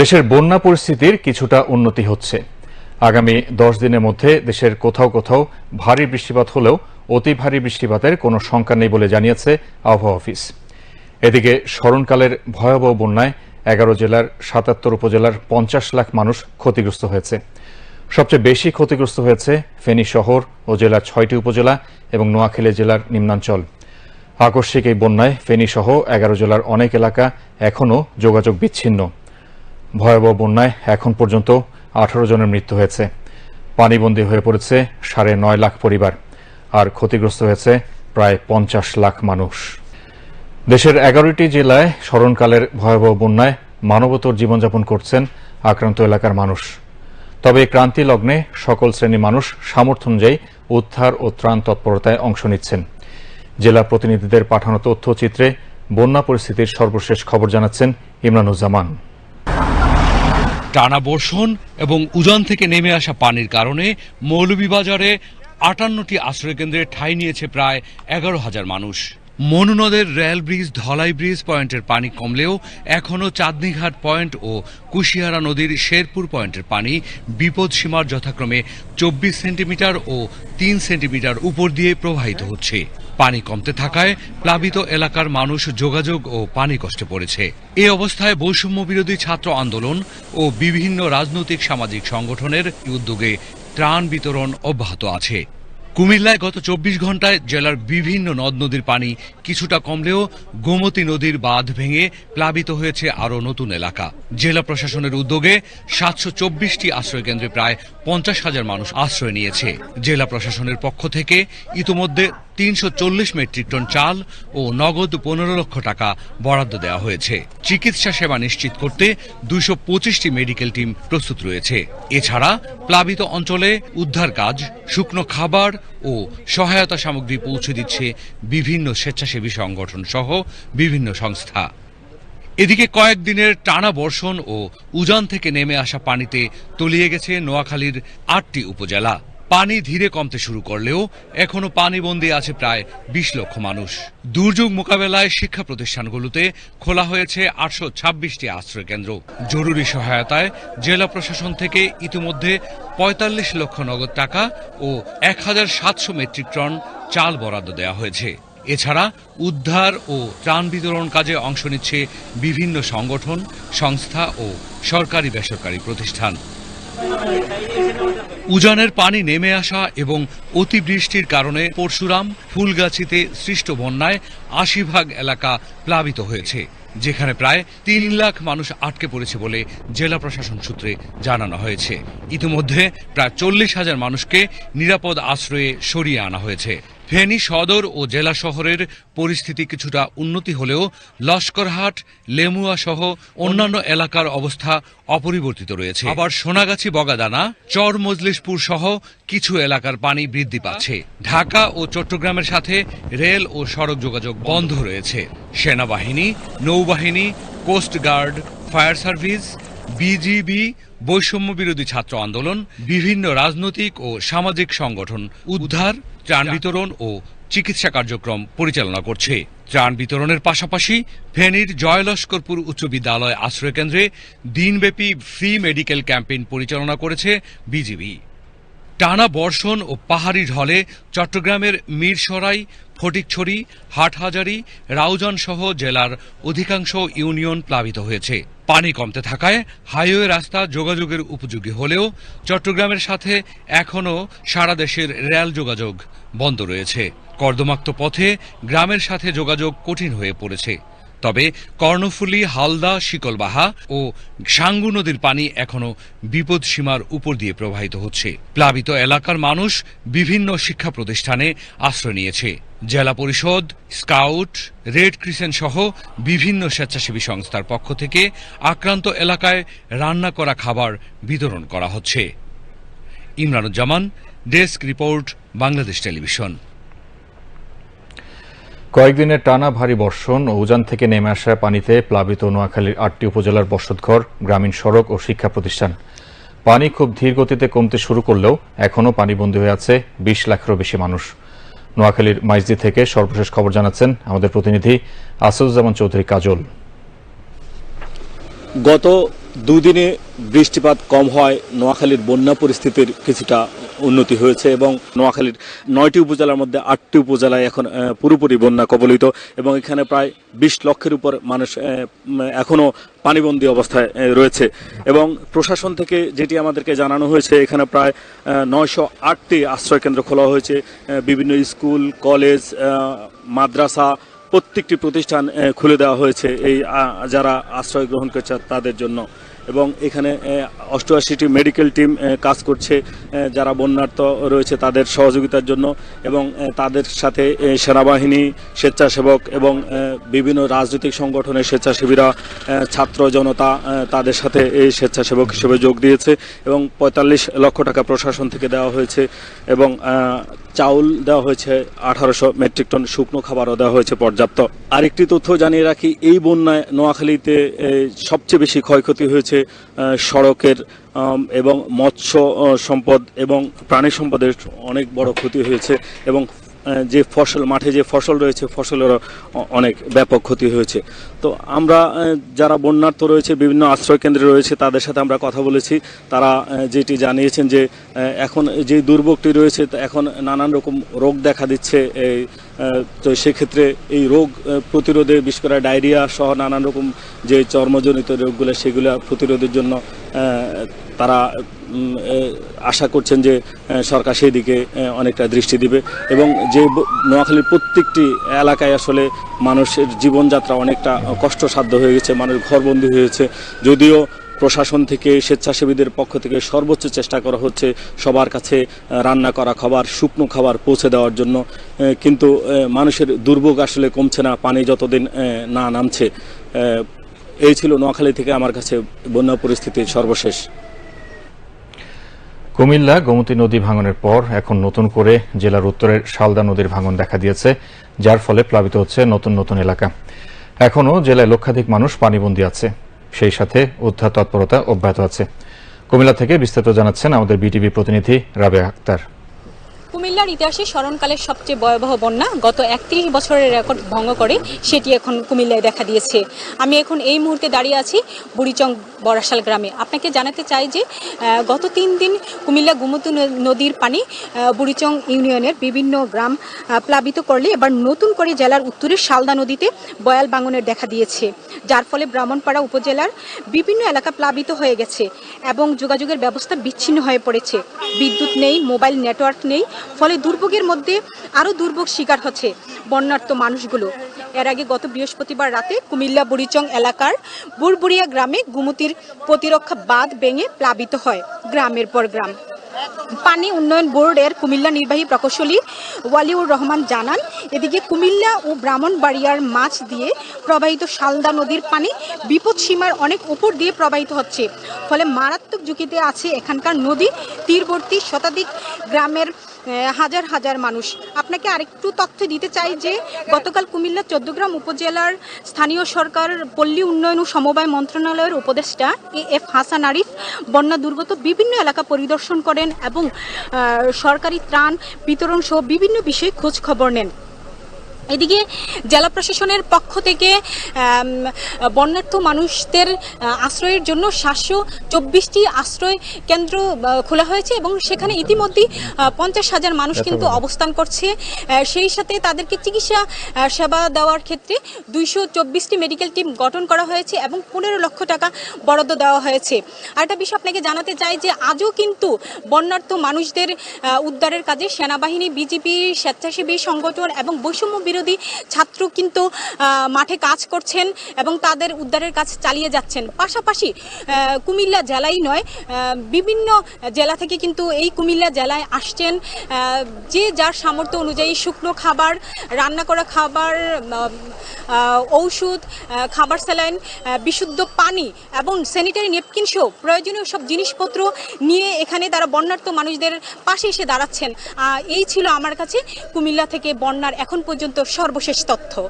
দেশের বন্যা পরিস্থিতির কিছুটা উন্নতি হচ্ছে। আগামী দশ দিনের মধ্যে দেশের কোথাও কোথাও ভারী বৃষ্টিপাত হলেও অতি ভারী বৃষ্টিপাতের কোনো শঙ্কা নেই বলে জানিয়েছে আবহাওয়া অফিস। এদিকে স্মরণকালের ভয়াবহ বন্যায় এগারো জেলার সাতাত্তর উপজেলার পঞ্চাশ লাখ মানুষ ক্ষতিগ্রস্ত হয়েছে। সবচেয়ে বেশি ক্ষতিগ্রস্ত হয়েছে ফেনী শহর ও জেলার ছয়টি উপজেলা এবং নোয়াখালী জেলার নিম্নাঞ্চল। আকস্মিক এই বন্যায় ফেনী সহ এগারো জেলার অনেক এলাকা এখনও যোগাযোগ বিচ্ছিন্ন। ভয়াবহ বন্যায় এখন পর্যন্ত আঠারো জনের মৃত্যু হয়েছে। পানিবন্দী হয়ে পড়েছে সাড়ে নয় লাখ পরিবার, আর ক্ষতিগ্রস্ত হয়েছে প্রায় পঞ্চাশ লাখ মানুষ। দেশের এগারোটি জেলায় স্মরণকালের ভয়াবহ বন্যায় মানবতর জীবনযাপন করছেন আক্রান্ত এলাকার মানুষ। তবে ক্রান্তি লগ্নে সকল শ্রেণি মানুষ সামর্থ্য অনুযায়ী উদ্ধার ও ত্রাণ তৎপরতায় অংশ নিচ্ছেন। জেলা প্রতিনিধিদের পাঠানো তথ্যচিত্রে বন্যা পরিস্থিতির সর্বশেষ খবর জানাচ্ছেন ইমরানুজ্জামান। টানা বর্ষণ এবং উজান থেকে নেমে আসা পানির কারণে মৌলভীবাজারে আটান্নটি আশ্রয়কেন্দ্রে ঠাঁই নিয়েছে প্রায় এগারো হাজার মানুষ। মনু নদের রেল ব্রিজ, ধলাই ব্রিজ পয়েন্টের পানি কমলেও এখনও চাঁদনীঘাট পয়েন্ট ও কুশিয়ারা নদীর শেরপুর পয়েন্টের পানি বিপদ সীমার যথাক্রমে চব্বিশ সেন্টিমিটার ও তিন সেন্টিমিটার উপর দিয়ে প্রবাহিত হচ্ছে। পানি কমতে থাকায় প্লাবিত এলাকার মানুষ যোগাযোগ ও পানি কষ্টে পড়েছে। এই অবস্থায় বৈষম্য বিরোধী ছাত্র আন্দোলন ও বিভিন্ন রাজনৈতিক সামাজিক সংগঠনের উদ্যোগে ত্রাণ বিতরণ অব্যাহত আছে। কুমিল্লায় গত চব্বিশ ঘন্টায় জেলার বিভিন্ন নদ নদীর পানি কিছুটা কমলেও গোমতী নদীর বাঁধ ভেঙে প্লাবিত হয়েছে আরও নতুন এলাকা। জেলা প্রশাসনের উদ্যোগে সাতশো চব্বিশটি আশ্রয়কেন্দ্রে প্রায় পঞ্চাশ হাজার মানুষ আশ্রয় নিয়েছে। জেলা প্রশাসনের পক্ষ থেকে ইতোমধ্যে তিনশো চল্লিশ মেট্রিক টন চাল ও নগদ পনেরো লক্ষ টাকা বরাদ্দ দেওয়া হয়েছে। চিকিৎসা সেবা নিশ্চিত করতে দুইশো পঁচিশটি মেডিকেল টিম প্রস্তুত রয়েছে। এছাড়া প্লাবিত অঞ্চলে উদ্ধার কাজ, শুকনো খাবার ও সহায়তা সামগ্রী পৌঁছে দিচ্ছে বিভিন্ন স্বেচ্ছাসেবী সংগঠন সহ বিভিন্ন সংস্থা। এদিকে কয়েকদিনের টানা বর্ষণ ও উজান থেকে নেমে আসা পানিতে তলিয়ে গেছে নোয়াখালীর আটটি উপজেলা। পানি ধীরে কমতে শুরু করলেও এখনও পানিবন্দী আছে প্রায় বিশ লক্ষ মানুষ। দুর্যোগ মোকাবেলায় শিক্ষা প্রতিষ্ঠানগুলোতে খোলা হয়েছে আটশো ছাব্বিশটি আশ্রয়কেন্দ্র জরুরি সহায়তায় জেলা প্রশাসন থেকে ইতিমধ্যে পঁয়তাল্লিশ লক্ষ নগদ টাকা ও এক হাজার সাতশো মেট্রিক টন চাল বরাদ্দ দেওয়া হয়েছে। এছাড়া উদ্ধার ও ত্রাণ বিতরণ কাজে অংশ নিচ্ছে বিভিন্ন সংগঠন, সংস্থা ও সরকারি বেসরকারি প্রতিষ্ঠান। উজানের পানি নেমে আসা এবং অতিবৃষ্টির কারণে পরশুরাম ফুলগাছিতে সৃষ্ট বন্যায় আশি ভাগ এলাকা প্লাবিত হয়েছে, যেখানে প্রায় তিন লাখ মানুষ আটকে পড়েছে বলে জেলা প্রশাসন সূত্রে জানানো হয়েছে। ইতিমধ্যে প্রায় চল্লিশ হাজার মানুষকে নিরাপদ আশ্রয়ে সরিয়ে আনা হয়েছে। ফেনী সদর ও জেলা শহরের পরিস্থিতি কিছুটা উন্নতি হলেও লস্করহাট লেমুয়া সহ অন্যান্য এলাকার অবস্থা অপরিবর্তিত রয়েছে। আবার সোনাগাছি, বগাদানা, চর মজলিশপুর সহ কিছু এলাকার পানি বৃদ্ধি পাচ্ছে। ঢাকা ও চট্টগ্রামের সাথে রেল ও সড়ক যোগাযোগ বন্ধ রয়েছে। সেনাবাহিনী, নৌবাহিনী, কোস্টগার্ড, ফায়ার সার্ভিস, বিজিবি বৈষম্য বিরোধী ছাত্র আন্দোলন বিভিন্ন রাজনৈতিক ও সামাজিক সংগঠন উদ্ধার ত্রাণ বিতরণ ও চিকিৎসা কার্যক্রম পরিচালনা করছে। ত্রাণ বিতরণের পাশাপাশি ফেনীর জয়লস্করপুর উচ্চ বিদ্যালয় আশ্রয়কেন্দ্রে দিনব্যাপী ফ্রি মেডিকেল ক্যাম্পেইন পরিচালনা করেছে বিজিবি। টানা বর্ষণ ও পাহাড়ি ঢলে চট্টগ্রামের মিরসরাই, ফটিকছড়ি, হাটহাজারি রাউজান সহ জেলার অধিকাংশ ইউনিয়ন প্লাবিত হয়েছে। পানি কমতে থাকায় হাইওয়ে রাস্তা যোগাযোগের উপযোগী হলেও চট্টগ্রামের সাথে এখনও সারা দেশের রেল যোগাযোগ বন্ধ রয়েছে। কর্দমাক্ত পথে গ্রামের সাথে যোগাযোগ কঠিন হয়ে পড়েছে। তবে কর্ণফুলী, হালদা, শিকলবাহা ও সাঙ্গু নদীর পানি এখনও বিপদ সীমার উপর দিয়ে প্রবাহিত হচ্ছে। প্লাবিত এলাকার মানুষ বিভিন্ন শিক্ষা প্রতিষ্ঠানে আশ্রয় নিয়েছে। জেলা পরিষদ, স্কাউট, রেড ক্রিসেন্ট সহ বিভিন্ন স্বেচ্ছাসেবী সংস্থার পক্ষ থেকে আক্রান্ত এলাকায় রান্না করা খাবার বিতরণ করা হচ্ছে। Imranuzzaman, desk report, Bangladesh television. কয়েকদিনের টানা ভারী বর্ষণ ও উজান থেকে নেমে আসা পানিতে প্লাবিত নোয়াখালীর আটটি উপজেলার বসতঘর, গ্রামীণ সড়ক ও শিক্ষা প্রতিষ্ঠান। পানি খুব ধীর গতিতে কমতে শুরু করলেও এখনও পানিবন্দী হয়ে আছে বিশ লাখেরও বেশি মানুষ। নোয়াখালীর মাইজদি থেকে সর্বশেষ খবর জানাচ্ছেন আমাদের প্রতিনিধি আসাদুজ্জামান চৌধুরী কাজল। গত দুদিনে বৃষ্টিপাত কম হয় নোয়াখালীর বন্যা পরিস্থিতির কিছুটা উন্নতি হয়েছে এবং নোয়াখালীর নয়টি উপজেলার মধ্যে আটটি উপজেলায় এখন পুরোপুরি বন্যা কবলিত এবং এখানে প্রায় বিশ লক্ষের উপর মানুষ এখনও পানিবন্দী অবস্থায় রয়েছে। এবং প্রশাসন থেকে যেটি আমাদেরকে জানানো হয়েছে, এখানে প্রায় নয়শো আটটি আশ্রয় কেন্দ্র খোলা হয়েছে বিভিন্ন স্কুল, কলেজ মাদ্রাসা, প্রত্যেকটি প্রতিষ্ঠান খুলে দেওয়া হয়েছে এই যারা আশ্রয় গ্রহণ করছে তাদের জন্য। এবং এখানে অষ্টআশিটি মেডিকেল টিম কাজ করছে যারা বন্যার্থ রয়েছে তাদের সহযোগিতার জন্য এবং তাদের সাথে সেনাবাহিনী, স্বেচ্ছাসেবক এবং বিভিন্ন রাজনৈতিক সংগঠনের স্বেচ্ছাসেবীরা ছাত্র জনতা তাদের সাথে এই স্বেচ্ছাসেবক হিসেবে যোগ দিয়েছে এবং পঁয়তাল্লিশ লক্ষ টাকা প্রশাসন থেকে দেওয়া হয়েছে এবং চাউল দেওয়া হয়েছে, আঠারোশো মেট্রিক টন শুকনো খাবারও দেওয়া হয়েছে পর্যাপ্ত। আরেকটি তথ্য জানিয়ে রাখি, এই বন্যায় নোয়াখালীতে সবচেয়ে বেশি ক্ষয়ক্ষতি হয়েছে আহ, সড়কের এবং মৎস্য সম্পদ এবং প্রাণী সম্পদের অনেক বড় ক্ষতি হয়েছে এবং যে ফসল, মাঠে যে ফসল রয়েছে, ফসলেরও অ- অনেক ব্যাপক ক্ষতি হয়েছে। তো আমরা যারা বন্যার্থ রয়েছে, বিভিন্ন আশ্রয় কেন্দ্রে রয়েছে, তাদের সাথে আমরা কথা বলেছি। তারা যেটি জানিয়েছেন যে এখন যে দুর্ভোগটি রয়েছে এখন নানান রকম রোগ দেখা দিচ্ছে। এই তো সেক্ষেত্রে এই রোগ প্রতিরোধে বিশেষ করে ডায়রিয়া সহ নানান রকম যে চর্মজনিত রোগগুলো, সেগুলো প্রতিরোধের জন্য তারা আশা করছেন যে সরকার সেই দিকে অনেকটা দৃষ্টি দিবে এবং যে নোয়াখালীর প্রত্যেকটি এলাকায় আসলে মানুষের জীবনযাত্রা অনেকটা কষ্টসাধ্য হয়ে গেছে, মানুষ ঘরবন্দি হয়েছে যদিও প্রশাসন থেকে, স্বেচ্ছাসেবীদের পক্ষ থেকে সর্বোচ্চ চেষ্টা করা হচ্ছে সবার কাছে রান্না করা খাবার, শুকনো খাবার পৌঁছে দেওয়ার জন্য। কিন্তু মানুষের দুর্ভোগ আসলে কমছে না, পানি যতদিন না নামছে। এই ছিল নোয়াখালী থেকে আমার কাছে বন্যা পরিস্থিতির সর্বশেষ। কুমিল্লা গোমতী নদী ভাঙনের পর এখন নতুন করে জেলার উত্তরের শালদা নদীর ভাঙন দেখা দিয়েছে, যার ফলে প্লাবিত হচ্ছে নতুন নতুন এলাকা। এখনও জেলায় লক্ষাধিক মানুষ পানিবন্দী আছে, সেই সাথে উদ্ধার তৎপরতা অব্যাহত আছে। কুমিল্লা থেকে বিস্তারিত জানাচ্ছেন আমাদের বিটিভি প্রতিনিধি রাবে আক্তার। কুমিল্লার ইতিহাসে স্মরণকালের সবচেয়ে ভয়াবহ বন্যা গত একত্রিশ বছরের রেকর্ড ভঙ্গ করে, সেটি এখন কুমিল্লায় দেখা দিয়েছে। আমি এখন এই মুহূর্তে দাঁড়িয়ে আছি বুড়িচং বরাশাল গ্রামে। আপনাকে জানাতে চাই যে গত তিন দিন কুমিল্লা গুমতু নদীর পানি বুড়িচং ইউনিয়নের বিভিন্ন গ্রাম প্লাবিত করলে এবার নতুন করে জেলার উত্তরের শালদা নদীতে বয়াল বাঙনের দেখা দিয়েছে। যার ফলে ব্রাহ্মণপাড়া উপজেলার বিভিন্ন এলাকা প্লাবিত হয়ে গেছে এবং যোগাযোগের ব্যবস্থা বিচ্ছিন্ন হয়ে পড়েছে। বিদ্যুৎ নেই, মোবাইল নেটওয়ার্ক নেই ফলে দুর্ভোগের মধ্যে আরও দুর্ভোগ শিকার হচ্ছে বন্যার্ত মানুষগুলো। এর আগে গত বৃহস্পতিবার রাতে কুমিল্লা বুড়িচং এলাকার বুড়বুড়িয়া গ্রামে গুমতির প্রতিরক্ষা বাঁধ ভেঙে প্লাবিত হয় গ্রামের পর গ্রাম। পানি উন্নয়ন বোর্ডের কুমিল্লা নির্বাহী প্রকৌশলী ওয়ালিউর রহমান জানান, এদিকে কুমিল্লা ও ব্রাহ্মণবাড়িয়ার মাছ দিয়ে প্রবাহিত শালদা নদীর পানি বিপদ সীমার অনেক উপর দিয়ে প্রবাহিত হচ্ছে। ফলে মারাত্মক ঝুঁকিতে আছে এখানকার নদী তীরবর্তী শতাধিক গ্রামের হাজার হাজার মানুষ। আপনাকে আরেকটু তথ্য দিতে চাই যে, গতকাল কুমিল্লা চোদ্দগ্রাম উপজেলার স্থানীয় সরকার, পল্লী উন্নয়ন ও সমবায় মন্ত্রণালয়ের উপদেষ্টা এ এফ হাসান আরিফ, বন্যা দুর্গত বিভিন্ন এলাকা পরিদর্শন করেন এবং সরকারি ত্রাণ বিতরণ সহ বিভিন্ন বিষয়ে খোঁজ খবর নেন। এদিকে জেলা প্রশাসনের পক্ষ থেকে বন্যার্থ মানুষদের আশ্রয়ের জন্য সাতশো চব্বিশটি আশ্রয় কেন্দ্র খোলা হয়েছে এবং সেখানে ইতিমধ্যেই পঞ্চাশ হাজার মানুষ কিন্তু অবস্থান করছে। সেই সাথে তাদেরকে চিকিৎসা সেবা দেওয়ার ক্ষেত্রে দুইশো চব্বিশটি মেডিকেল টিম গঠন করা হয়েছে এবং পনেরো লক্ষ টাকা বরাদ্দ দেওয়া হয়েছে। আরেকটা বিষয় আপনাকে জানাতে চাই যে আজও কিন্তু বন্যার্থ মানুষদের উদ্ধারের কাজে সেনাবাহিনী বিজেপি স্বেচ্ছাসেবী সংগঠন এবং বৈষম্য বিরোধী ছাত্র কিন্তু মাঠে কাজ করছেন এবং তাদের উদ্ধারের কাজ চালিয়ে যাচ্ছেন। পাশাপাশি কুমিল্লা জেলাই নয় বিভিন্ন জেলা থেকে কিন্তু এই কুমিল্লা জেলায় আসছেন। যে যার সামর্থ্য অনুযায়ী শুকনো খাবার, রান্না করা খাবার ঔষধ খাবার স্যালাইন বিশুদ্ধ পানি এবং স্যানিটারি নেপকিন সহ প্রয়োজনীয় সব জিনিসপত্র নিয়ে এখানে তারা বন্যার্থ মানুষদের পাশে এসে দাঁড়াচ্ছেন। এই ছিল আমার কাছে কুমিল্লা থেকে বন্যার এখন পর্যন্ত সর্বশেষ তথ্য।